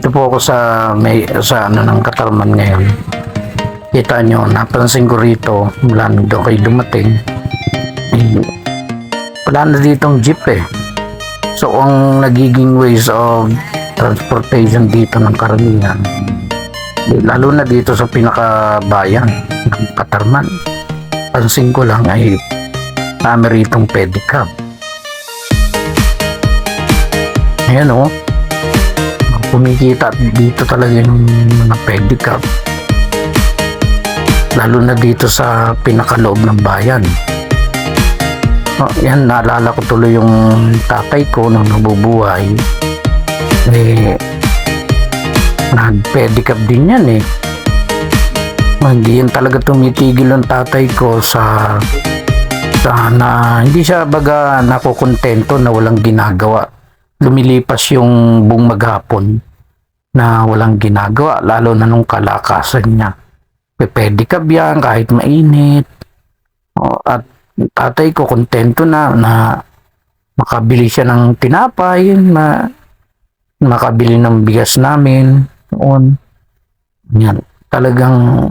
po ako sa may sa ano ng Katarman ngayon. Kita nyo, napansin ko rito mula nung doon kayo dumating. Wala na ditong jeep eh. So ang nagiging ways of transportation dito ng karamihan, lalo na dito sa pinakabayan ng Katarman, pansin ko lang ay kami ritong pedicab. Ayan o, kumikita dito talaga yung mga pedicab. Lalo na dito sa pinakaloob ng bayan. Oh, yan, naalala ko tuloy yung tatay ko nung nabubuhay. Eh, nag-pedicab din yan eh. Hindi yan talaga tumitigil ng tatay ko sa sa na hindi siya baga nakokontento na walang ginagawa. Lumilipas yung buong maghapon na walang ginagawa, lalo na nung kalakasan niya. Pepedicab yan kahit mainit. O, at tatay ko kontento na na makabili siya ng tinapay, na makabili ng bigas namin noon. Yan. Talagang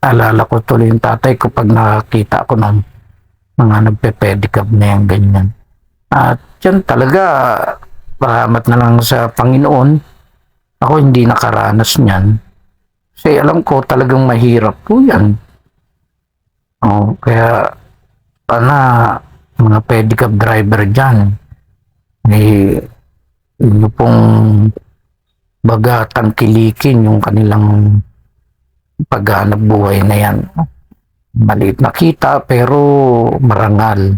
alala ko tuloy yung tatay ko pag nakakita ko ng mga nagpe-pedicab na yan, ganyan. At yan talaga, salamat na lang sa Panginoon. Ako hindi nakaranas niyan. Kasi alam ko talagang mahirap po yan. Oh, kaya sana mga pedicab driver dyan, eh, inyo pong baga tangkilikin yung kanilang paghanap buhay na yan. Maliit na kita pero marangal.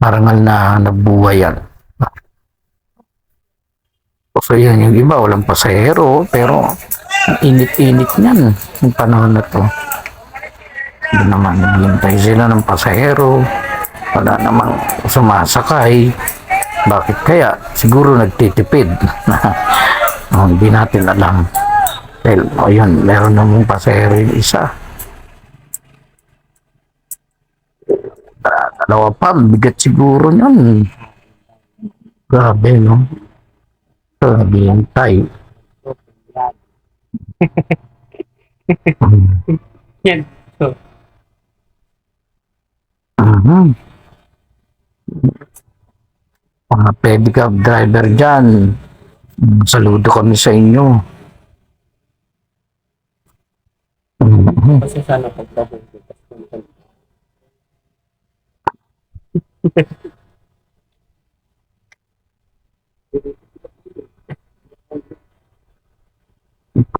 Marangal na nabuhay yan. So yan, yung iba walang pasahero pero init-init niyan yung panahon na to. Hindi naman naghintay sila ng pasahero. Wala namang sumasakay. Bakit kaya? Siguro nagtitipid. oh, hindi natin alam. Dahil, o yun, meron namang pasahero yung isa. Dalawa pa, bigat siguro yun. Grabe, no? Grabe yung tay. Yan. So, Mhm. Mga pedicab driver dyan. Saludo kami sa inyo. Kasi sana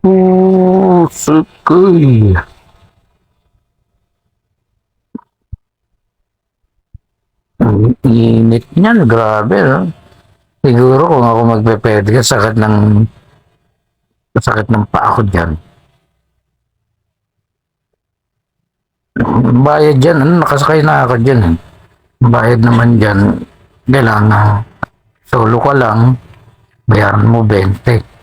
pagkabunti. Oh, sukay. Ang init niyan, grabe, no? Siguro kung ako magpe-pedicab, sakit ng sakit ng paa ko dyan. Bayad dyan, ano, nakasakay na ako dyan. eh. Bayad naman dyan, kailangan solo ka lang, bayaran mo 20.